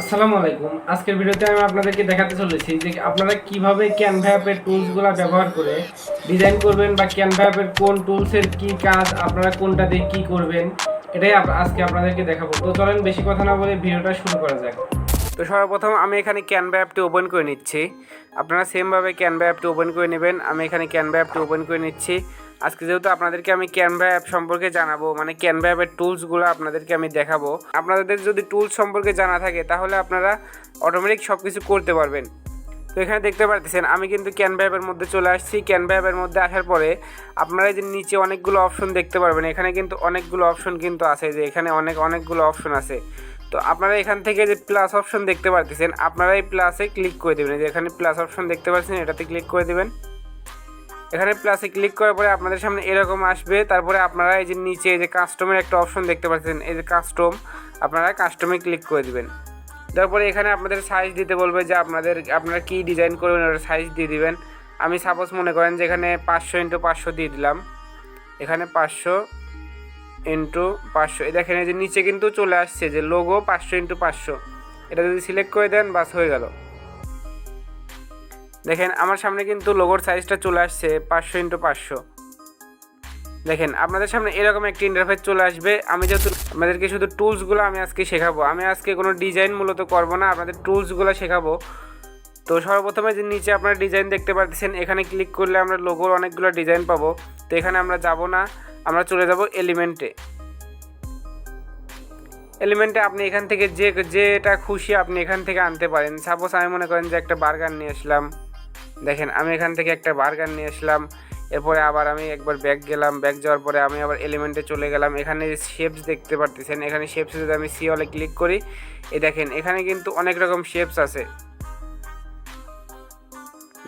আসসালামু আলাইকুম। আজকের ভিডিওতে আমি আপনাদেরকে দেখাতে চলেছি যে আপনারা কীভাবে ক্যানভা অ্যাপের টুলসগুলো ব্যবহার করে ডিজাইন করবেন বা ক্যানভা অ্যাপের কোন টুলসের কি কাজ, আপনারা কোনটা দিয়ে কি করবেন, এটাই আজকে আপনাদেরকে দেখাবো। তো চলেন বেশি কথা না বলে ভিডিওটা শুরু করা যাক। তো সর্বপ্রথম আমি এখানে ক্যানভা অ্যাপটি ওপেন করে নিচ্ছি। আপনারা সেমভাবে ক্যানভা অ্যাপটি ওপেন করে নেবেন। আমি এখানে ক্যানভা অ্যাপটি ওপেন করে নিচ্ছি। আজকে যেহেতু আপনাদেরকে আমি ক্যানভা অ্যাপ সম্পর্কে জানাব মানে ক্যানভা অ্যাপের টুলসগুলো আপনাদেরকে আমি দেখাবো। আপনাদের যদি টুলস সম্পর্কে জানা থাকে, তাহলে আপনারা অটোমেটিক সব কিছু করতে পারবেন। তো এখানে দেখতে পাচ্ছেন আমি কিন্তু ক্যানভা অ্যাপের মধ্যে চলে আসছি। ক্যানভা অ্যাপের মধ্যে আসার পরে আপনারা যে নিচে অনেকগুলো অপশন দেখতে পারবেন, এখানে কিন্তু অনেকগুলো অপশন কিন্তু আছে যে এখানে অনেক, অনেকগুলো অপশন আছে। তো আপনারা এখান থেকে যে প্লাস অপশন দেখতে পারতেছেন, আপনারা এই প্লাসে ক্লিক করে দেবেন। এখানে প্লাস অপশন দেখতে পাচ্ছেন, এটাতে ক্লিক করে দেবেন। এখানে প্লাসে ক্লিক করার পরে আপনাদের সামনে এরকম আসবে। তারপরে আপনারা এই যে নিচে এই যে কাস্টমের একটা অপশন দেখতে পাচ্ছেন, এই যে কাস্টম আপনারা কাস্টমে ক্লিক করে দিবেন। তারপরে এখানে আপনাদের সাইজ দিতে বলবে যে আপনাদের, আপনারা কী ডিজাইন করবেন ওটা সাইজ দিয়ে দিবেন। আমি সাপোজ মনে করেন যে এখানে পাঁচশো ইন্টু পাঁচশো দিয়ে দিলাম। এখানে পাঁচশো ইন্টু পাঁচশো। এই দেখেন, এই যে নিচে কিন্তু চলে আসছে যে লোগো পাঁচশো ইন্টু পাঁচশো। এটা যদি সিলেক্ট করে দেন, বাস হয়ে গেল। দেখেন, আমার সামনে কিন্তু লোগোর সাইজটা চলে আসছে পাঁচশো ইন্টু পাঁচশো। দেখেন, আপনাদের সামনে এরকম একটি ইন্টারফেস চলে আসবে। আমি যেহেতু আমাদেরকে শুধু টুলসগুলো আমি আজকে শেখাবো, আমি আজকে কোনো ডিজাইন মূলত করব না, আপনাদের টুলসগুলো শেখাবো। তো সর্বপ্রথমে যে নিচে আপনারা ডিজাইন দেখতে পাচ্ছেন এখানে ক্লিক করলে আমরা লোগোর অনেকগুলো ডিজাইন পাবো। তো এখানে আমরা যাব না। আমরা চলে যাব এলিমেন্টে এলিমেন্টে আপনি এখান থেকে যে, যেটা খুশি আপনি এখান থেকে আনতে পারেন। সাপোজ আমি মনে করেন যে একটা বার্গার নিয়ে আসলাম। দেখেন, আমি এখান থেকে একটা বার্গার নিয়ে আসলাম। এরপরে আবার আমি একবার ব্যাগ গেলাম। ব্যাগ যাওয়ার পরে আমি আবার এলিমেন্টে চলে গেলাম। এখানে শেপস দেখতে পারতেছেন। এখানে শেপসে যদি আমি সি হলে ক্লিক করি, এই দেখেন, এখানে কিন্তু অনেক রকম শেপস আছে।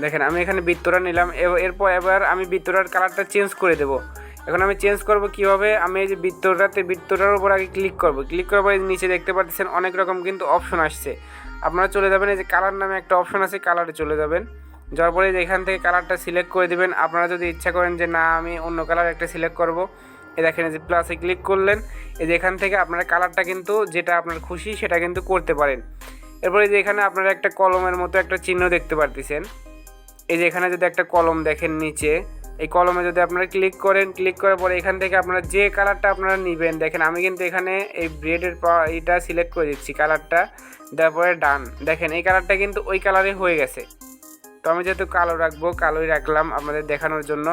দেখেন, আমি এখানে বৃত্তটা নিলাম। এরপর এবার আমি বৃত্তটার কালারটা চেঞ্জ করে দেবো। এখন আমি চেঞ্জ করব কীভাবে? আমি এই যে বৃত্তটাতে, বৃত্তটার উপর আগে ক্লিক করব। ক্লিক করার পরে নিচে দেখতে পাচ্ছেন অনেক রকম কিন্তু অপশন আসছে। আপনারা চলে যাবেন এই যে কালার নামে একটা অপশন আছে কালারে চলে যাবেন। যাওয়ার পরে এখান থেকে কালারটা সিলেক্ট করে দিবেন। আপনারা যদি ইচ্ছা করেন যে না, আমি অন্য কালার একটা সিলেক্ট করব। এই দেখেন এই যে প্লাসে ক্লিক করলেন। এই যে এখান থেকে আপনারা কালারটা কিন্তু যেটা আপনার খুশি সেটা কিন্তু করতে পারেন। এরপরে যে এখানে আপনারা একটা কলমের মতো একটা চিহ্ন দেখতে পারতেছেন। এই যে এখানে যদি একটা কলম দেখেন নিচে এই কলমে যদি আপনারা ক্লিক করেন ক্লিক করার পরে এখান থেকে আপনারা যে কালারটা আপনারা নেবেন, দেখেন আমি কিন্তু এখানে এই ব্রেডের এটা সিলেক্ট করে দিচ্ছি কালারটা তারপরে ডান দেখেন এই কালারটা কিন্তু ওই কালারে হয়ে গেছে। তো আমি যেহেতু কালো রাখব, কালোই রাখলাম আপনাদের দেখানোর জন্য।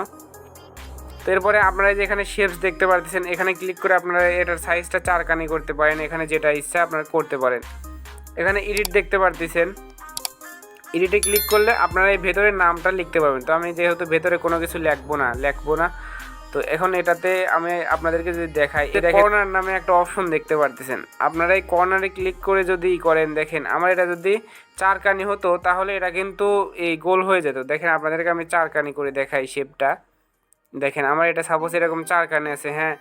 তো এরপরে আপনারা যে এখানে শেপস দেখতে পারতেছেন, এখানে ক্লিক করে আপনারা এটার সাইজটা চারকানি করতে পারেন, এখানে যেটা ইচ্ছা আপনারা করতে পারেন। এখানে এডিট দেখতে পারতেছেন। এডিটে ক্লিক করলে আপনারা এই ভেতরে নামটা লিখতে পারবেন। তো আমি যেহেতু ভেতরে কোনো কিছু লিখব না লিখব না, তো এখন এটাতে আমি আপনাদেরকে যদি দেখাই কর্নার নামে একটা অপশন দেখতে পারতেছেন। আপনারা এই কর্নারে ক্লিক করে যদি করেন, দেখেন আমার এটা যদি চারকানি হতো, তাহলে এটা কিন্তু এই গোল হয়ে যেত। দেখেন আপনাদেরকে আমি চারকানি করে দেখাই শেপটা দেখেন, আমার এটা সাপোজ এরকম চারখানে আছে হ্যাঁ?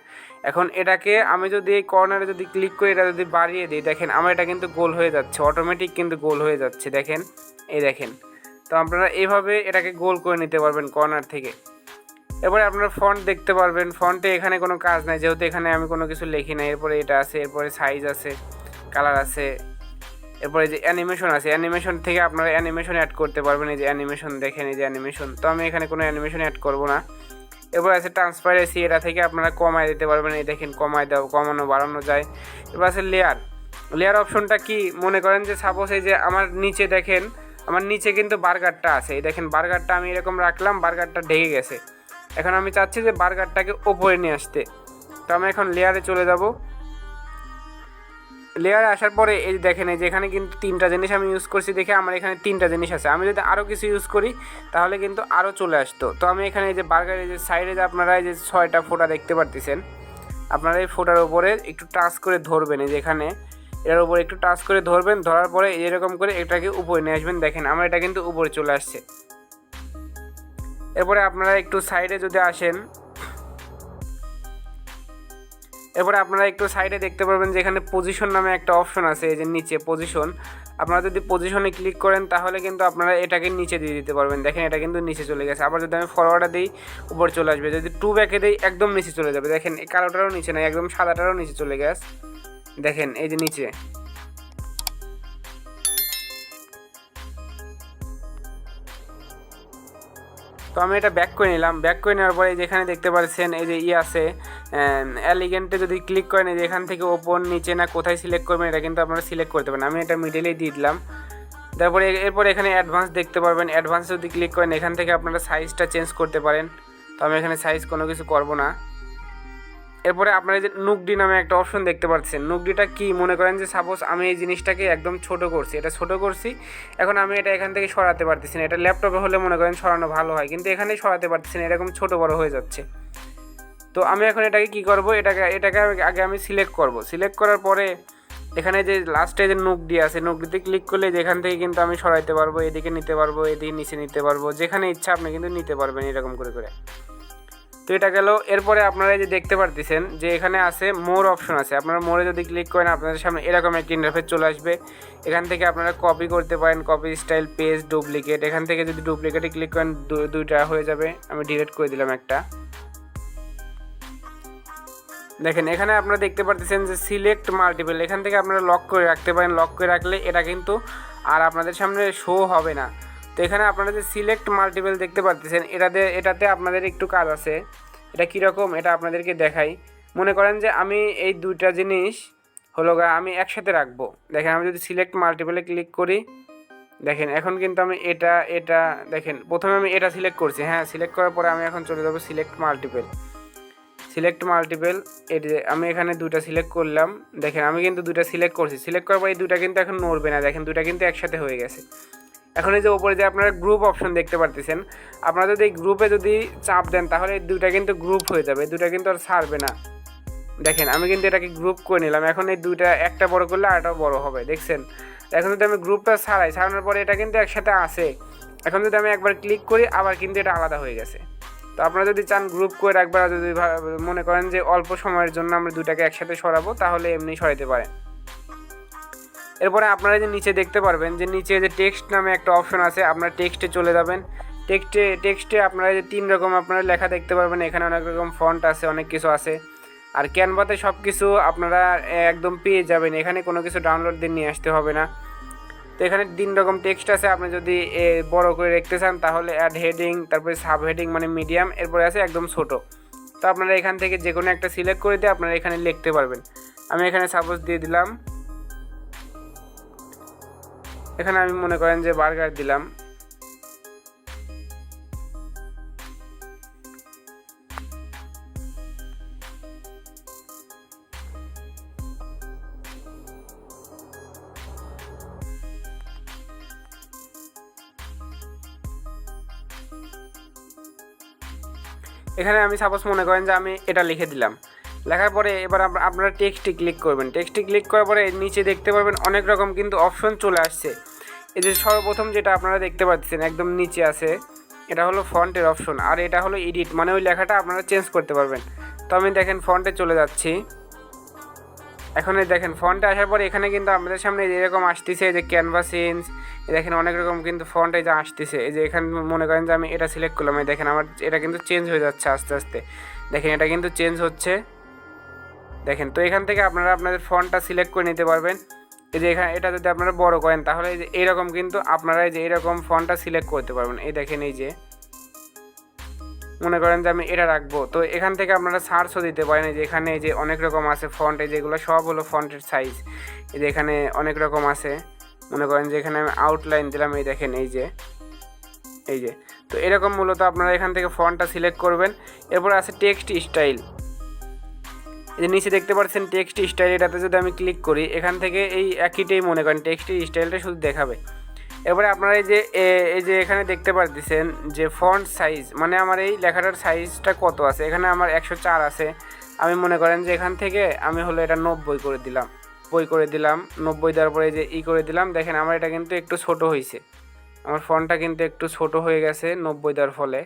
এখন এটাকে আমি যদি এই কর্নারে যদি ক্লিক করি, এটা যদি বাড়িয়ে দিই, দেখেন, আমার এটা কিন্তু গোল হয়ে যাচ্ছে অটোমেটিক কিন্তু গোল হয়ে যাচ্ছে, দেখেন? এই দেখেন, তো আপনারা এইভাবে এটাকে গোল করে নিতে পারবেন কর্নার থেকে। এরপরে আপনারা ফন্ট দেখতে পারবেন ফন্টে এখানে কোনো কাজ নাই, যেহেতু এখানে আমি কোনো কিছু লিখি না এরপরে এটা আছে, এরপরে সাইজ আছে কালার আছে, এরপরে যে অ্যানিমেশন আছে অ্যানিমেশন থেকে আপনারা অ্যানিমেশন অ্যাড করতে পারবেন, এই যে অ্যানিমেশন দেখেন, এই যে অ্যানিমেশন তো আমি এখানে কোনো অ্যানিমেশন অ্যাড করব না। এরপর আছে ট্রান্সপারেন্সি এটা থেকে আপনারা কমায় দিতে পারবেন। এই দেখেন, কমায় দাও, কমানো, বাড়ানো যায়। এবার আছে লেয়ার লেয়ার অপশনটা কি? মনে করেন যে সাপোজ এই যে আমার নিচে দেখেন, আমার নিচে কিন্তু বার্গারটা আছে। এই দেখেন বার্গারটা আমি এরকম রাখলাম বার্গারটা ঢেকে গেছে। এখন আমি চাচ্ছি যে বার্গারটাকে ওপরে নিয়ে আসতে। তো আমি এখন লেয়ারে চলে যাব। লেয়ারে আসার পরে এই দেখেন, এই যে এখানে কিন্তু তিনটা জিনিস আমি ইউজ করছি দেখে আমার এখানে তিনটা জিনিস আছে। আমি যদি আরও কিছু ইউজ করি, তাহলে কিন্তু আরও চলে আসতো। তো আমি এখানে এই যে বার্গারের যে সাইডে যে আপনারা এই যে ছয়টা ফোটা দেখতে পারতেছেন, আপনারা এই ফোটার উপরে একটু টাচ করে ধরবেন। এই যে এখানে এটার উপরে একটু টাচ করে ধরবেন, ধরার পরে এরকম করে এটাকে উপরে নিয়ে আসবেন। দেখেন, আমার এটা কিন্তু উপরে চলে আসছে। এরপরে আপনারা একটু সাইডে যদি আসেন এরপরে আপনারা একটু সাইডে দেখতে পারবেন যে এখানে পজিশন নামে একটা অপশন আছে, এই যে নিচে পজিশন আপনারা যদি পজিশনে ক্লিক করেন, তাহলে কিন্তু আপনারা এটাকে নিচে দিয়ে দিতে পারবেন। দেখেন এটা কিন্তু নিচে চলে গেছে। আবার যদি আমি ফরওয়ার্ডে দিই, উপর চলে আসবে। যদি টু ব্যাকে দিই, একদম নিচে চলে যাবে। দেখেন, এই কালোটারও নিচে নাই, একদম সাদাটারও নিচে চলে গেছে। দেখেন, এই যে নিচে। তো আমি এটা ব্যাক করে নিলাম। ব্যাক করে নেওয়ার পরে যেখানে দেখতে পাচ্ছেন, এই যে ই আছে। অ্যালিগেন্টে যদি ক্লিক করেন এখান থেকে ওপর, নিচে না কোথায় সিলেক্ট করবেন, এটা কিন্তু আপনারা সিলেক্ট করতে পারেন। আমি এটা মিডিলেই দিয়ে দিলাম। তারপরে এরপর এখানে অ্যাডভান্স দেখতে পারবেন। অ্যাডভান্স যদি ক্লিক করেন, এখান থেকে আপনারা সাইজটা চেঞ্জ করতে পারেন। তো আমি এখানে সাইজ কোনো কিছু করব না। এরপরে আপনারা যে নুকডি নামে একটা অপশন দেখতে পাচ্ছেন। নুকডিটা কি? মনে করেন যে সাপোজ আমি এই জিনিসটাকে একদম ছোট করছি। এটা ছোট করছি। এখন আমি এটা এখান থেকে সরাতে পারতেছি না। এটা ল্যাপটপে হলে মনে করেন সরানো ভালো হয়। কিন্তু এখানে সরাতে পারতেছি না। এরকম ছোট বড় হয়ে যাচ্ছে। তো আমি এখন এটাকে কি করব? এটাকে এটাকে আগে আমি সিলেক্ট করব। সিলেক্ট করার পরে এখানে যে লাস্টে যে নুকডি আছে নুকডিতে ক্লিক করলে যেখান থেকে কিন্তু আমি সরাইতে পারব, এদিকে নিতে পারব, এদিকে নিচে নিতে পারব, যেখানে ইচ্ছা আপনি কিন্তু নিতে পারবেন এরকম করে করে। তো এটা গেল। এরপরে আপনারা যে দেখতে পারতেছেন যে এখানে আছে মোর অপশন আছে। আপনারা মোরে যদি ক্লিক করেন, আপনাদের সামনে এরকম একটা ইন্টারফেস চলে আসবে। এখান থেকে আপনারা কপি করতে পারেন কপি স্টাইল পেজ ডুপ্লিকেট এখান থেকে যদি ডুপ্লিকেটে ক্লিক করেন দুইটা হয়ে যাবে। আমি ডিলিট করে দিলাম একটা। দেখেন, এখানে আপনারা দেখতে পারতেছেন যে সিলেক্ট মাল্টিপল এখান থেকে আপনারা লক করে রাখতে পারেন। লক করে রাখলে এটা কিন্তু আর আপনাদের সামনে শো হবে না। তো এখানে আপনারা যে সিলেক্ট মাল্টিপল দেখতে পারতেছেন এটাতে এটাতে আপনাদের একটু কাজ আছে। এটা কীরকম এটা আপনাদেরকে দেখাই। মনে করেন যে আমি এই দুইটা জিনিস হলো গা, আমি একসাথে রাখব। দেখেন, আমি যদি সিলেক্ট মাল্টিপলে ক্লিক করি, দেখেন, এখন কিন্তু আমি এটা এটা, দেখেন, প্রথমে আমি এটা সিলেক্ট করছি। হ্যাঁ সিলেক্ট করার পরে আমি এখন চলে যাব সিলেক্ট মাল্টিপল সিলেক্ট মাল্টিপল এটি আমি এখানে দুটো সিলেক্ট করলাম। দেখেন, আমি কিন্তু দুটা সিলেক্ট করছি। সিলেক্ট করার পর এই দুটা কিন্তু এখন নড়বে না। দেখেন দুটা কিন্তু একসাথে হয়ে গেছে। এখন এই যে ওপরে যে আপনারা গ্রুপ অপশন দেখতে পারতেছেন, আপনারা যদি এই গ্রুপে যদি চাপ দেন, তাহলে এই দুটা কিন্তু গ্রুপ হয়ে যাবে। দুটা কিন্তু আর ছাড়বে না। দেখেন, আমি কিন্তু এটাকে গ্রুপ করে নিলাম। এখন এই দুইটা একটা বড় করলে আরেকটাও বড় হবে। দেখছেন? এখন যদি আমি গ্রুপটা ছাড়াই, ছাড়ানোর পরে এটা কিন্তু একসাথে আসে এখন যদি আমি একবার ক্লিক করি, আবার কিন্তু এটা আলাদা হয়ে গেছে। তো আপনারা যদি চান গ্রুপ করে রাখবার আর যদি মনে করেন যে অল্প সময়ের জন্য আমরা দুটাকে একসাথে সরাবো, তাহলে এমনি সরাইতে পারেন। এরপরে আপনারা যে নিচে দেখতে পারবেন যে নিচে যে টেক্সট নামে একটা অপশন আছে, আপনারা টেক্সটে চলে যাবেন। টেক্সটে টেক্সটে আপনারা যে তিন রকম আপনারা লেখা দেখতে পারবেন, এখানে অনেক রকম ফন্ট আছে, অনেক কিছু আছে। আর ক্যানভাতে সব কিছু আপনারা একদম পেয়ে যাবেন, এখানে কোনো কিছু ডাউনলোড দিয়ে নিয়ে আসতে হবে না। তো এখানে তিন রকম টেক্সট আছে। আপনি যদি বড় করে রেখতে চান, তাহলে অ্যাড হেডিং তারপরে সাব হেডিং মানে মিডিয়াম এরপরে আছে একদম ছোট। তো আপনারা এখান থেকে যে কোনো একটা সিলেক্ট করে দিয়ে আপনারা এখানে লিখতে পারবেন। আমি এখানে সাপোজ দিয়ে দিলাম। এখানে আমি মনে করেন যে বার্গার দিলাম। এখানে আমি সাপোজ মনে করেন যে আমি এটা লিখে দিলাম। লেখার পরে এবার আপনারা টেক্সটি ক্লিক করবেন। টেক্সটি ক্লিক করার পরে নিচে দেখতে পারবেন অনেক রকম কিন্তু অপশন চলে আসছে। এই যে সর্বপ্রথম যেটা আপনারা দেখতে পাচ্ছেন, একদম নিচে আছে, এটা হলো ফন্টের অপশন আর এটা হলো এডিট মানে ওই লেখাটা আপনারা চেঞ্জ করতে পারবেন। তো আমি দেখেন ফন্টে চলে যাচ্ছি। এখন এই দেখেন, ফন্টে আসার পরে এখানে কিন্তু আমাদের সামনে এরকম আসতেছে এই যে ক্যানভাস চেঞ্জ দেখেন অনেক রকম কিন্তু ফন্ট এই যে আসতেছে। এই যে এখানে মনে করেন যে আমি এটা সিলেক্ট করলাম, এই দেখেন আমার এটা কিন্তু চেঞ্জ হয়ে যাচ্ছে আস্তে আস্তে। দেখেন এটা কিন্তু চেঞ্জ হচ্ছে। দেখেন, তো এখান থেকে আপনারা আপনাদের ফন্টটা সিলেক্ট করে নিতে পারবেন। এই যে এখানে এটা যদি আপনারা বড় করেন, তাহলে এই যে এইরকম কিন্তু আপনারা এই যে এরকম ফন্টটা সিলেক্ট করতে পারবেন। এই দেখেন এই যে মনে করেন যে আমি এটা রাখব। তো এখান থেকে আপনারা সার্চও দিতে পারেন যে এখানে যে অনেক রকম আছে ফন্ট যেগুলো সব হলো ফন্টের সাইজ এই যে এখানে অনেক রকম আছে। মনে করেন যে এখানে আমি আউটলাইন দিলাম, এই দেখেন এই যে এই যে। তো এরকম মূলত আপনারা এখান থেকে ফন্টটা সিলেক্ট করবেন। এরপর আছে টেক্সট স্টাইল এই যে নিচে দেখতে পাচ্ছেন টেক্সট স্টাইল এটাতে যদি আমি ক্লিক করি, এখান থেকে এই একইটাই মনে করেন টেক্সট স্টাইলটা শুধু দেখাবে। এবারে আপনারা এই যে এই যে এখানে দেখতে পারতেছেন যে ফন্ট সাইজ মানে আমার এই লেখাটার সাইজটা কত আছে? এখানে আমার একশো চার আছে। আমি মনে করেন যে এখান থেকে আমি হলো এটা নব্বই করে দিলাম। বই করে দিলাম, নব্বই দেওয়ার পরে যে ই করে দিলাম, দেখেন আমার এটা কিন্তু একটু ছোট হয়েছে আমার ফন্টটা কিন্তু একটু ছোট হয়ে গেছে নব্বই দেওয়ার ফলে।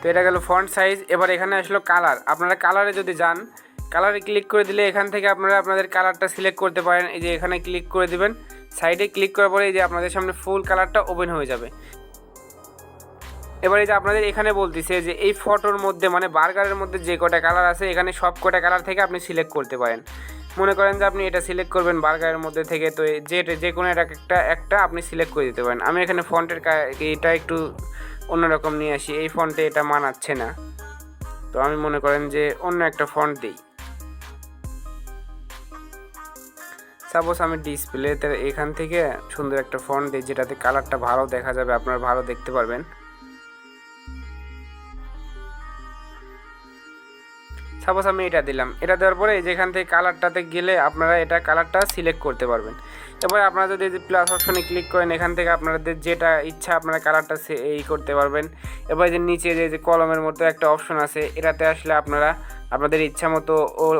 তো এটা গেল ফন্ট সাইজ এবার এখানে আসলো কালার আপনারা কালারে যদি যান কালারে ক্লিক করে দিলে এখান থেকে আপনারা আপনাদের কালারটা সিলেক্ট করতে পারেন। এই যে এখানে ক্লিক করে দিবেন সাইডে ক্লিক করার পরে এই যে আপনাদের সামনে ফুল কালারটা ওপেন হয়ে যাবে। এবার এই যে আপনাদের এখানে বলতেছে যে এই ফটোর মধ্যে মানে বার্গারের মধ্যে যে কটা কালার আছে, এখানে সব কটা কালার থেকে আপনি সিলেক্ট করতে পারেন। মনে করেন যে আপনি এটা সিলেক্ট করবেন বার্গারের মধ্যে থেকে, তো যে যে কোনো একটা একটা আপনি সিলেক্ট করে দিতে পারেন। আমি এখানে ফন্টের এটা একটু অন্যরকম নিয়ে আসি, এই ফন্টে এটা মানাচ্ছে না। তো আমি মনে করেন যে অন্য একটা ফন্ট দিই। সাপোজ আমি ডিসপ্লেতে এখান থেকে সুন্দর একটা ফন্ট দিই, যেটাতে কালারটা ভালো দেখা যাবে, আপনারা ভালো দেখতে পারবেন। সাপোজ আমি এটা দিলাম, এটা দেওয়ার পরে যেখান থেকে কালারটাতে গেলে আপনারা এটা কালারটা সিলেক্ট করতে পারবেন। এবার আপনারা যদি প্লাস অপশনে ক্লিক করেন, এখান থেকে আপনাদের যেটা ইচ্ছা, আপনারা কালারটা এই করতে পারবেন। এবার যে নিচে যে যে কলমের মতো একটা অপশন আছে, এটাতে আসলে আপনারা আপনাদের ইচ্ছা মতো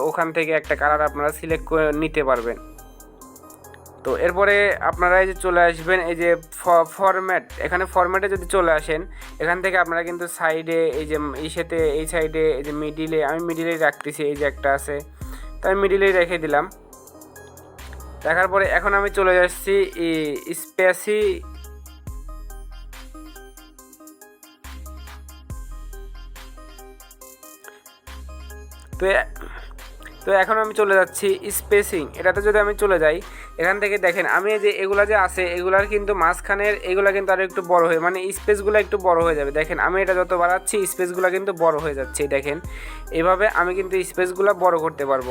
ওখান থেকে একটা কালার আপনারা সিলেক্ট করে নিতে পারবেন। তো এরপরে আপনারা এই যে চলে আসবেন, এই যে ফরম্যাট এখানে ফরম্যাটে যদি চলে আসেন, এখান থেকে আপনারা কিন্তু সাইডে এই যে ইসেতে, এই সাইডে এই যে মিডিলে আমি মিডিলেই রাখতেছি, এই যে একটা আছে। তো আমি মিডিলেই রেখে দিলাম। দেখার পরে এখন আমি চলে যাচ্ছি স্পেসি। তো তো এখন আমি চলে যাচ্ছি স্পেসিং। এটাতে যদি আমি চলে যাই, এখান থেকে দেখেন, আমি যে এগুলা যে আছে, এগুলার কিন্তু মাঝখানের, এগুলা কিন্তু আরও একটু বড় হয়ে মানে স্পেসগুলো একটু বড় হয়ে যাবে। দেখেন, আমি এটা যত বাড়াচ্ছি, স্পেসগুলো কিন্তু বড় হয়ে যাচ্ছে, দেখেন। এভাবে আমি কিন্তু স্পেসগুলো বড় করতে পারব।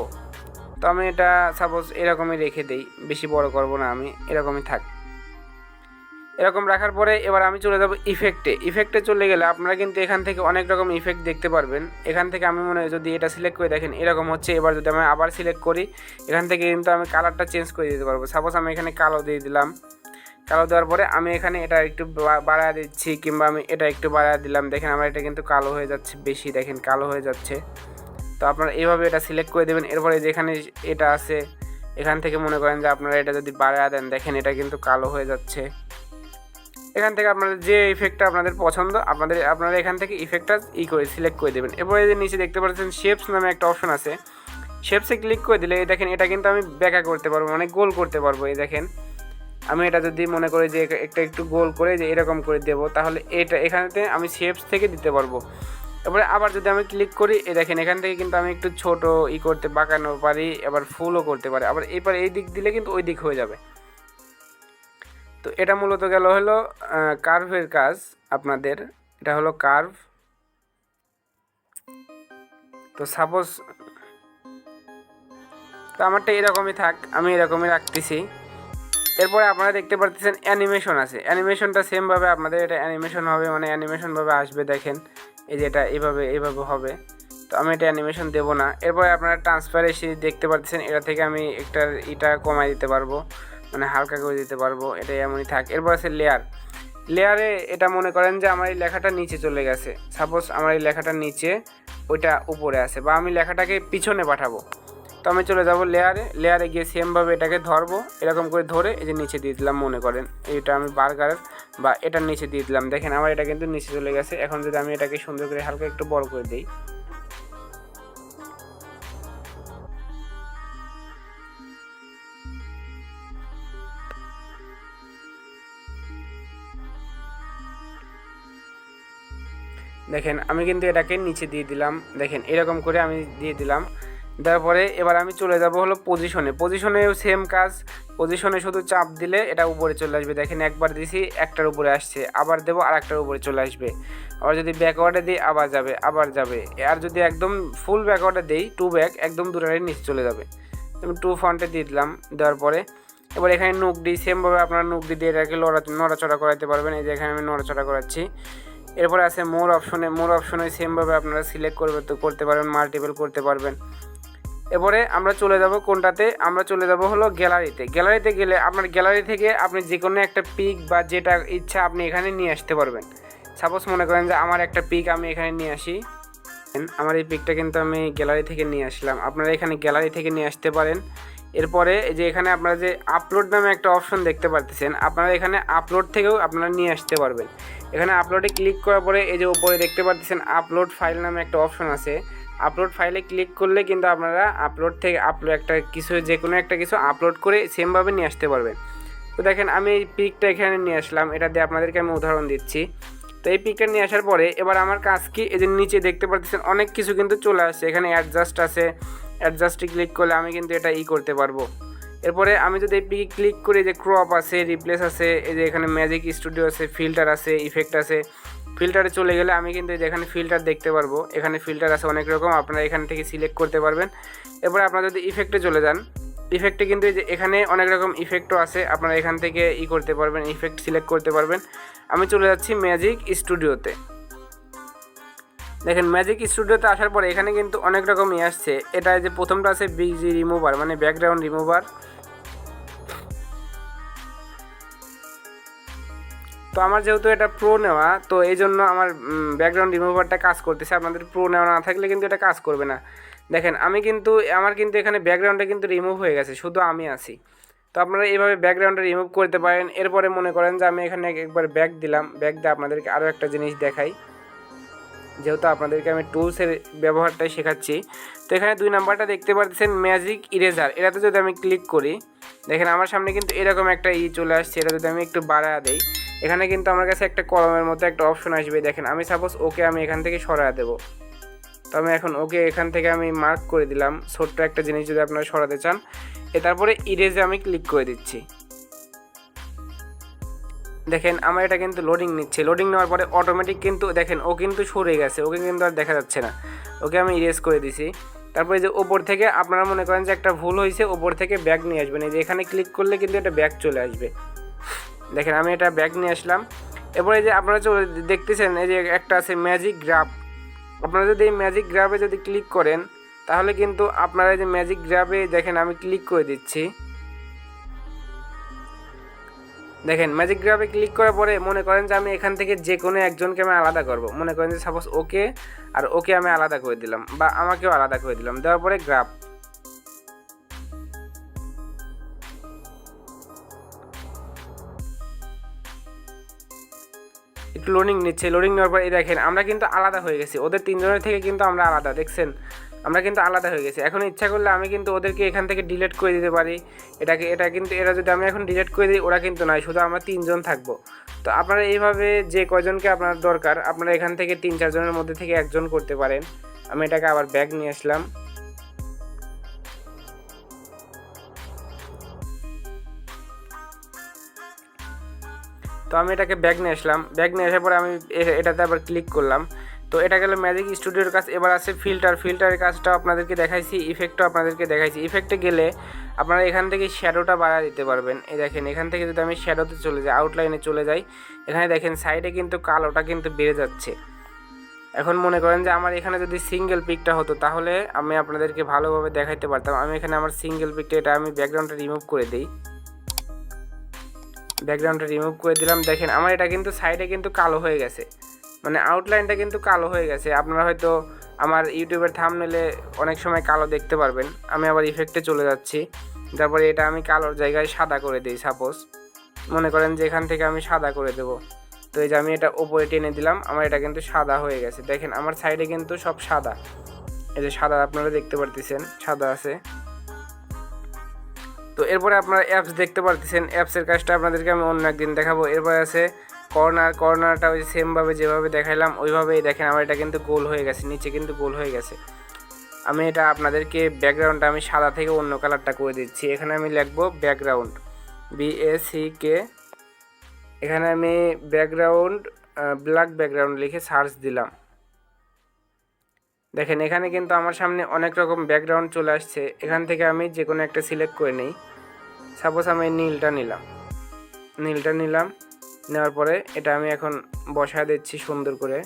তো আমি এটা সাপোজ এরকমই রেখে দেই, বেশি বড় করব না আমি, এরকমই থাক। এরকম রাখার পরে এবার আমি চলে যাব ইফেক্টে ইফেক্টে চলে গেলে আপনারা কিন্তু এখান থেকে অনেক রকম ইফেক্ট দেখতে পারবেন। এখান থেকে আমি মনে হয় যদি এটা সিলেক্ট করে দেখেন, এরকম হচ্ছে। এবার যদি আমি আবার সিলেক্ট করি, এখান থেকে কিন্তু আমি কালারটা চেঞ্জ করে দিতে পারব। সাপোজ আমি এখানে কালো দিয়ে দিলাম। কালো দেওয়ার পরে আমি এখানে এটা একটু বাড়ায় দিচ্ছি, কিংবা আমি এটা একটু বাড়ায় দিলাম। দেখেন আমার এটা কিন্তু কালো হয়ে যাচ্ছে, বেশি দেখেন, কালো হয়ে যাচ্ছে। তো আপনারা এইভাবে এটা সিলেক্ট করে দেবেন। এরপরে যেখানে এটা আছে, এখান থেকে মনে করেন যে আপনারা এটা যদি বাড়ায় দেন, দেখেন এটা কিন্তু কালো হয়ে যাচ্ছে। এখান থেকে আপনাদের যে ইফেক্টটা আপনাদের পছন্দ, আপনাদের, আপনারা এখান থেকে ইফেক্টটা ই করে সিলেক্ট করে দেবেন। এরপরে যে নিচে দেখতে পাচ্ছেন শেপস নামে একটা অপশন আছে। শেপসে ক্লিক করে দিলে, এই দেখেন এটা কিন্তু আমি ব্যাকা করতে পারব মানে গোল করতে পারব, এই দেখেন। আমি এটা যদি মনে করি যে, একটা একটু গোল করে যে এরকম করে দেবো, তাহলে এটা এখানেতে আমি শেপস থেকে দিতে পারব। এবারে আবার যদি আমি ক্লিক করি এ দেখেন, এখান থেকে কিন্তু আমি একটু ছোট ই করতে, বাঁকানো পারি আবার ফুলও করতে পারি। আবার এবার এই দিক দিলে কিন্তু ওই দিক হয়ে যাবে। তো এটা মূলত গেল হলো কার্ভের কাজ আপনাদের। এটা হলো কার্ভ তো সাপোজ তো আমারটা এরকমই থাক, আমি এরকমই রাখতেছি। এরপরে আপনারা দেখতে পাচ্ছেন অ্যানিমেশন আছে। অ্যানিমেশনটা সেমভাবে আপনাদের এটা অ্যানিমেশন হবে মানে অ্যানিমেশনভাবে আসবে, দেখেন। এই যে এটা এভাবে এভাবে হবে। তো আমি এটা অ্যানিমেশন দেবো না। এরপরে আপনারা ট্রান্সফার এসে দেখতে পাচ্ছেন এটা থেকে আমি একটা এটা কমাই দিতে পারব। মানে হালকা করে দিতে পারব এটা এমনই থাক। এরপর আছে লেয়ার লেয়ারে এটা মনে করেন যে আমার এই লেখাটা নিচে চলে গেছে। সাপোজ আমার এই লেখাটা নিচে, ওইটা উপরে আছে। বা আমি লেখাটাকে পিছনে পাঠাবো। তো আমি চলে যাব লেয়ারে লেয়ারে গিয়ে সেমভাবে এটাকে ধরবো। এরকম করে ধরে এই যে নিচে দিয়ে দিলাম, মনে করেন। এটা আমি বার্গার বা এটার নিচে দিয়ে দিলাম। দেখেন, আমার এটা কিন্তু নিচে চলে গেছে। এখন যদি আমি এটাকে সুন্দর করে হালকা একটু বড় করে দিই। দেখেন, আমি কিন্তু এটাকে নিচে দিয়ে দিলাম। দেখেন, এরকম করে আমি দিয়ে দিলাম। দেওয়ার পরে এবার আমি চলে যাব হলো পজিশনে পজিশনেও সেম কাজ পজিশনে শুধু চাপ দিলে এটা উপরে চলে আসবে। দেখেন একবার দিছি, একটার উপরে আসছে। আবার দেবো আর একটার উপরে চলে আসবে। আবার যদি ব্যাকওয়ার্ডে দিই, আবার যাবে আবার যাবে। আর যদি একদম ফুল ব্যাকওয়ার্ডে দিই টু ব্যাক একদম দূরে নিচে চলে যাবে। আমি টু ফ্রন্টে দিয়ে দিলাম, দেওয়ার পরে এবার এখানে নুক দিই। সেমভাবে আপনারা নুক দিয়ে এটাকে লড়া নড়াচড়া করাতে পারবেন। এই যে এখানে আমি নড়াচড়া করাচ্ছি। এরপরে আছে মোর অপশনে মোর অপশনে সেমভাবে আপনারা সিলেক্ট করবে তো করতে পারবেন মাল্টিপল করতে পারবেন। এরপরে আমরা চলে যাব কোনটাতে? আমরা চলে যাব হলো গ্যালারিতে। গ্যালারিতে গেলে আপনার গ্যালারি থেকে আপনি যে কোনো একটা পিক বা যেটা ইচ্ছা আপনি এখানে নিয়ে আসতে পারবেন। সাপোজ মনে করেন যে আমার একটা পিক আমি এখানে নিয়ে আসি। আমার এই পিকটা কিন্তু আমি গ্যালারি থেকে নিয়ে আসলাম। আপনারা এখানে গ্যালারি থেকে নিয়ে আসতে পারেন। এরপরে যে এখানে আপনারা যে আপলোড নামে একটা অপশন দেখতে পারতেছেন, আপনারা এখানে আপলোড থেকেও আপনারা নিয়ে আসতে পারবেন। এখানে আপলোডে ক্লিক করার পরে এই যে উপরে দেখতে পাচ্ছেন আপলোড ফাইল নামে একটা অপশন আছে। আপলোড ফাইলে ক্লিক করলে কিন্তু আপনারা আপলোড থেকে আপলোড একটা কিছু, যে কোনো একটা কিছু আপলোড করে সেমভাবে নিয়ে আসতে পারবেন। তো দেখেন আমি এই পিকটা এখানে নিয়ে আসলাম, এটা দিয়ে আপনাদেরকে আমি উদাহরণ দিচ্ছি। তো এই পিকটা নিয়ে আসার পরে এবার আমার কাজ কি? এই যে নিচে দেখতে পাচ্ছেন অনেক কিছু কিন্তু চলে আসছে, এখানে অ্যাডজাস্ট আছে। অ্যাডজাস্টে ক্লিক করলে আমি কিন্তু এটা ই করতে পারব। এরপরে আমি যদি এই পিকে ক্লিক করি যে ক্রপ আছে রিপ্লেস আছে, এই যে এখানে ম্যাজিক স্টুডিও আছে ফিল্টার আছে ইফেক্ট আছে ফিল্টারে চলে গেলে আমি কিন্তু এই যে ফিল্টার দেখতে পারব। এখানে ফিল্টার আছে অনেক রকম, আপনারা এখান থেকে সিলেক্ট করতে পারবেন। এরপরে আপনারা যদি ইফেক্টে চলে যান ইফেক্টে কিন্তু এখানে অনেক রকম ইফেক্টও আছে, আপনারা এখান থেকে ই করতে পারবেন ইফেক্ট সিলেক্ট করতে পারবেন। আমি চলে যাচ্ছি ম্যাজিক স্টুডিওতে দেখেন ম্যাজিক স্টুডিওতে আসার পরে এখানে কিন্তু অনেক রকমই আসছে। এটা যে প্রথমটা আছে বিজি রিমুভার মানে ব্যাকগ্রাউন্ড রিমুভার তো আমার যেহেতু এটা প্রো নেওয়া, তো এই জন্য আমার ব্যাকগ্রাউন্ড রিমুভারটা কাজ করতেছে। আপনাদের প্রো নেওয়া না থাকলে কিন্তু এটা কাজ করবে না। দেখেন, আমি কিন্তু, আমার কিন্তু এখানে ব্যাকগ্রাউন্ডটা কিন্তু রিমুভ হয়ে গেছে, শুধু আমি আছি। তো আপনারা এইভাবে ব্যাকগ্রাউন্ডটা রিমুভ করতে পারেন। এরপরে মনে করেন যে আমি এখানে একবার ব্যাক দিলাম। ব্যাক দিয়ে আপনাদেরকে আরও একটা জিনিস দেখাই। যেহেতু আপনাদেরকে আমি টুলসের ব্যবহারটাই শেখাচ্ছি। তো এখানে দুই নাম্বারটা দেখতে পাচ্ছেন ম্যাজিক ইরেজার এটাতে যদি আমি ক্লিক করি, দেখেন আমার সামনে কিন্তু এরকম একটা ই চলে আসছে। এটা যদি আমি একটু বাড়া দেই এখানে কিন্তু আমার কাছে একটা কলমের মধ্যে একটা অপশন আসবে। দেখেন, আমি সাপোজ ওকে আমি এখান থেকে সরা দেবো। তো আমি এখন ওকে এখান থেকে আমি মার্ক করে দিলাম। ছোট্ট একটা জিনিস যদি আপনারা সরাতে চান, এ তারপরে ইরেজে আমি ক্লিক করে দিচ্ছি। দেখেন, আমার এটা কিন্তু লোডিং নিচ্ছে। লোডিং নেওয়ার পরে অটোমেটিক কিন্তু, দেখেন, ও কিন্তু সরে গেছে। ওকে কিন্তু আর দেখা যাচ্ছে না। ওকে আমি ইরেজ করে দিছি। তারপরে যে ওপর থেকে আপনারা মনে করেন যে একটা ভুল হয়েছে, ওপর থেকে ব্যাগ নিয়ে আসবেন। এই যে এখানে ক্লিক করলে কিন্তু এটা ব্যাগ চলে আসবে। দেখেন, আমি এটা ব্যাগ নিয়ে আসলাম। এরপরে যে আপনারা দেখতেছেন, এই যে একটা আছে ম্যাজিক গ্রাফ আপনারা যদি এই ম্যাজিক গ্রাফে যদি ক্লিক করেন, তাহলে কিন্তু আপনারা এই যে ম্যাজিক গ্রাফে দেখেন, আমি ক্লিক করে দিচ্ছি। দেখেন ম্যাজিক গ্রাফে ক্লিক করার পরে মনে করেন যে আমি এখান থেকে যে কোনো একজনকে আমি আলাদা করব। মনে করেন যে সাপোজ ওকে, আর ওকে আমি আলাদা করে দিলাম, বা আমাকেও আলাদা করে দিলাম। দেওয়ার পরে গ্রাফ লোডিং নিচ্ছে লোডিং নেওয়ার পর এই দেখেন, আমরা কিন্তু আলাদা হয়ে গেছি। ওদের তিনজনের থেকে কিন্তু আমরা আলাদা, দেখছেন? আমরা কিন্তু আলাদা হয়ে গেছি। এখন ইচ্ছা করলে আমি কিন্তু ওদেরকে এখান থেকে ডিলিট করে দিতে পারি। এটাকে, এটা কিন্তু, এরা যদি আমি এখন ডিলিট করে দিই, ওরা কিন্তু নয় শুধু আমরা তিনজন থাকব। তো আপনারা এইভাবে যে কয়জনকে আপনার দরকার, আপনারা এখান থেকে তিন চারজনের মধ্যে থেকে একজন করতে পারেন। আমি এটাকে আবার ব্যাগ নিয়ে আসলাম। তো আমি এটাকে ব্যাগ নিয়ে আসলাম। ব্যাগ নিয়ে আসার পরে আমি এটাতে আবার ক্লিক করলাম। তো এটা গেল ম্যাজিক স্টুডিওর কাজ। এবার আছে ফিল্টার ফিল্টারের কাজটাও আপনাদেরকে দেখাইছি ইফেক্টও আপনাদেরকে দেখাইছি। ইফেক্টে গেলে আপনারা এখান থেকে শ্যাডোটা বাড়া দিতে পারবেন। এই দেখেন, এখান থেকে যদি আমি শ্যাডোতে চলে যাই আউটলাইনে চলে যাই, এখানে দেখেন সাইডে কিন্তু কালোটা কিন্তু বেড়ে যাচ্ছে। এখন মনে করেন যে আমার এখানে যদি সিঙ্গেল পিকটা হতো, তাহলে আমি আপনাদেরকে ভালোভাবে দেখাইতে পারতাম। আমি এখানে আমার সিঙ্গেল পিকটা এটা আমি ব্যাকগ্রাউন্ডটা রিমুভ করে দিই। ব্যাকগ্রাউন্ডটা রিমুভ করে দিলাম। দেখেন, আমার এটা কিন্তু সাইডে কিন্তু কালো হয়ে গেছে। মানে আউটলাইনটা কিন্তু কালো হয়ে গেছে। আপনারা হয়তো আমার ইউটিউবের থামনেলে অনেক সময় কালো দেখতে পারবেন। আমি আবার ইফেক্টে চলে যাচ্ছি। তারপরে এটা আমি কালোর জায়গায় সাদা করে দিই সাপোজ মনে করেন যে এখান থেকে আমি সাদা করে দেব। তো এই যে আমি এটা ওপরে টেনে দিলাম, আমার এটা কিন্তু সাদা হয়ে গেছে। দেখেন, আমার সাইডে কিন্তু সব সাদা। এই যে সাদা আপনারা দেখতে পারতেছেন, সাদা আছে। তো এরপরে আপনারা অ্যাপস দেখতে পারতেছেন অ্যাপসের কাজটা আপনাদেরকে আমি অন্য একদিন দেখাবো। এরপরে আছে কর্নার কর্নারটা ওই সেমভাবে যেভাবে দেখাইলাম, ওইভাবেই দেখেন আমার এটা কিন্তু গোল হয়ে গেছে, নিচে কিন্তু গোল হয়ে গেছে। আমি এটা আপনাদেরকে ব্যাকগ্রাউন্ডটা আমি সাদা থেকে অন্য কালারটা করে দিচ্ছি। এখানে আমি লিখব background B A C K এখানে আমি ব্যাকগ্রাউন্ড ব্ল্যাক ব্যাকগ্রাউন্ড লিখে সার্চ দিলাম। দেখেন, এখানে কিন্তু আমার সামনে অনেক রকম ব্যাকগ্রাউন্ড চলে আসছে। এখান থেকে আমি যে কোনো একটা সিলেক্ট করে নিই। সাপোজ আমি নীলটা নিলাম। নীলটা নিলাম, নেওয়ার পরে এটা আমি এখন বসায় দিচ্ছি সুন্দর করে।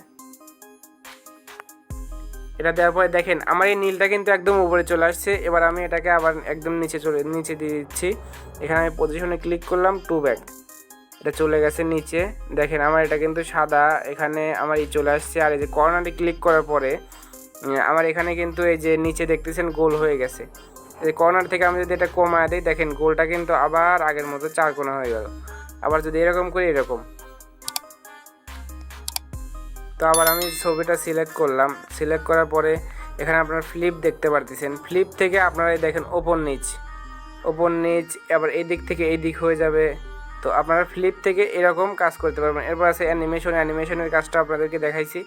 এটা দেওয়ার পরে দেখেন, আমার এই নীলটা কিন্তু একদম উপরে চলে আসছে। এবার আমি এটাকে আবার একদম নিচে চলে, নিচে দিয়ে দিচ্ছি। এখানে আমি পজিশনে ক্লিক করলাম টু ব্যাক এটা চলে গেছে নিচে। দেখেন, আমার এটা কিন্তু সাদা। এখানে আমার এই চলে আসছে। আর এই যে কর্নারে ক্লিক করার পরে আমার এখানে কিন্তু এই যে নিচে দেখতেছেন গোল হয়ে গেছে। এই কর্নার থেকে আমি যদি এটা কমায় দিই, দেখেন গোলটা কিন্তু আবার আগের মতো চার কোনা হয়ে গেল। আবার যদি এরকম করি, এরকম। তো আবার আমি ছবিটা সিলেক্ট করলাম। সিলেক্ট করার পরে এখানে আপনারা ফ্লিপ দেখতে পারতেছেন। ফ্লিপ থেকে আপনারা দেখেন ওপর নিচ। ওপর নিচ, আবার এই দিক থেকে এই দিক হয়ে যাবে। তো আপনারা ফ্লিপ থেকে এরকম কাজ করতে পারবেন। এরপর আছে অ্যানিমেশন অ্যানিমেশনের কাজটা আপনাদেরকে দেখাইছি।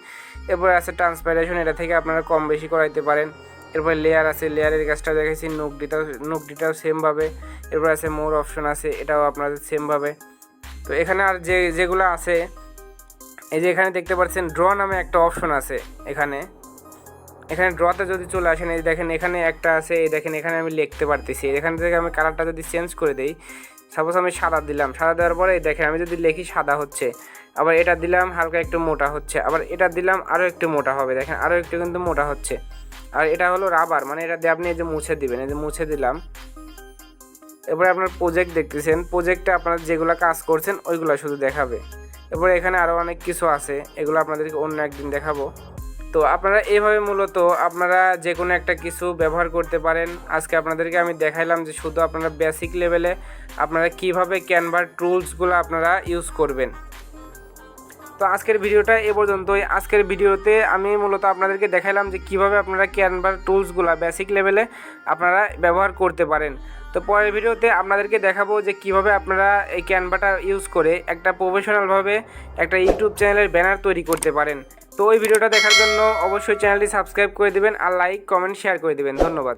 এরপর আছে ট্রান্সপাইরেশন এটা থেকে আপনারা কম বেশি করাইতে পারেন। এরপর লেয়ার আছে লেয়ারের কাজটা দেখাইছি নুকডিটাও নুকডিটাও সেমভাবে এরপর আছে মোর অপশন আছে, এটাও আপনাদের সেমভাবে তো এখানে আর যে, যেগুলো আছে, এই যে এখানে দেখতে পাচ্ছেন ড্র নামে একটা অপশন আছে এখানে। এখানে ড্রতে যদি চলে আসেন, এই দেখেন এখানে একটা আছে, এই দেখেন এখানে আমি লিখতে পারতেছি। এখান থেকে আমি কালারটা যদি চেঞ্জ করে দেই সাপোজ আমি সাদা দিলাম, সাদা দেওয়ার পরে দেখেন আমি যদি লিখি সাদা হচ্ছে, আবার এটা দিলাম হালকা একটু মোটা হচ্ছে, আবার এটা দিলাম আরও একটু মোটা হবে, দেখেন আরও একটু কিন্তু মোটা হচ্ছে। আর এটা হলো রাবার মানে এটা দিয়ে আপনি এই যে মুছে দিবেন, এই যে মুছে দিলাম। এরপরে আপনার প্রজেক্ট দেখতেছেন প্রজেক্টে আপনার যেগুলো কাজ করছেন, ওইগুলো শুধু দেখাবে। এরপরে এখানে আরও অনেক কিছু আছে, এগুলো আপনাদেরকে অন্য একদিন দেখাবো। তো আপনারা এইভাবে মূলত আপনারা যে কোনো একটা কিছু ব্যবহার করতে পারেন। আজকে আপনাদেরকে আমি দেখাইলাম যে শুধু আপনারা বেসিক লেভেলে আপনারা কীভাবে ক্যানভার টুলসগুলো আপনারা ইউজ করবেন। তো আজকের ভিডিওটা এ পর্যন্তই। আজকের ভিডিওতে আমি মূলত আপনাদেরকে দেখাইলাম যে কীভাবে আপনারা ক্যানভার টুলসগুলো বেসিক লেভেলে আপনারা ব্যবহার করতে পারেন। তো পরের ভিডিওতে আপনাদেরকে দেখাবো যে কীভাবে আপনারা এই ক্যানভাটা ইউজ করে একটা প্রফেশনালভাবে একটা ইউটিউব চ্যানেলের ব্যানার তৈরি করতে পারেন। তো ওই ভিডিওটা দেখার জন্য অবশ্যই চ্যানেলটি সাবস্ক্রাইব করে দেবেন আর লাইক কমেন্ট শেয়ার করে দেবেন। ধন্যবাদ।